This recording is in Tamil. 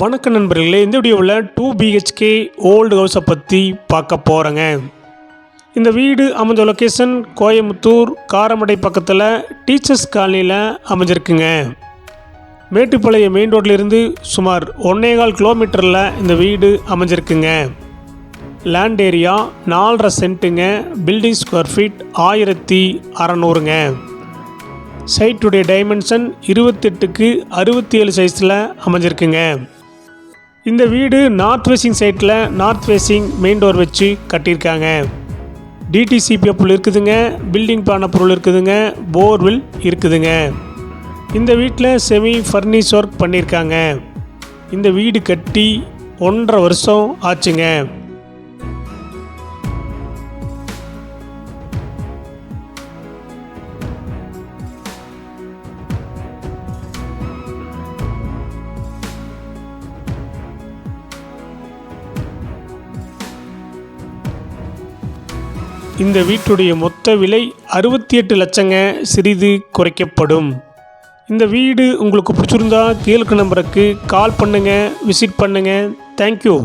வணக்க நண்பர்களே இந்த வீடியோவில் டூ பிஹெச்கே ஓல்டு ஹவுஸை பற்றி பார்க்க போகிறேங்க இந்த வீடு அமைஞ்ச லொக்கேஷன் கோயம்புத்தூர் காரமடை பக்கத்தில் டீச்சர்ஸ் காலனியில் அமைஞ்சிருக்குங்க. மேட்டுப்பாளையம் மெயின் ரோட்லேருந்து சுமார் ஒன்னேகால் கிலோமீட்டரில் இந்த வீடு அமைஞ்சிருக்குங்க. லேண்ட் ஏரியா நாலரை சென்ட்டுங்க பில்டிங் ஸ்கொயர் ஃபீட் ஆயிரத்தி அறநூறுங்க. சைட்டுடைய டைமென்ஷன் இருபத்தெட்டுக்கு அறுபத்தி ஏழு சைஸில் அமைஞ்சிருக்குங்க. இந்த வீடு நார்த் ஃபேஸிங் சைட்டில் நார்த் ஃபேஸிங் மெயின் டோர் வச்சு கட்டியிருக்காங்க. டிடிசிபி இருக்குதுங்க. பில்டிங் பான பொருள் இருக்குதுங்க. போர்வில் இருக்குதுங்க. இந்த வீட்டில் செமி ஃபர்னிஷ் ஒர்க் பண்ணியிருக்காங்க. இந்த வீடு கட்டி ஒன்றரை வருஷம் ஆச்சுங்க. இந்த வீட்டுடைய மொத்த விலை அறுபத்தி எட்டு லட்சங்க. சிறிது குறைக்கப்படும். இந்த வீடு உங்களுக்கு பிடிச்சிருந்தா கீழ்க்கு நம்பருக்கு கால் பண்ணுங்கள் விசிட் பண்ணுங்கள் தேங்க்யூ.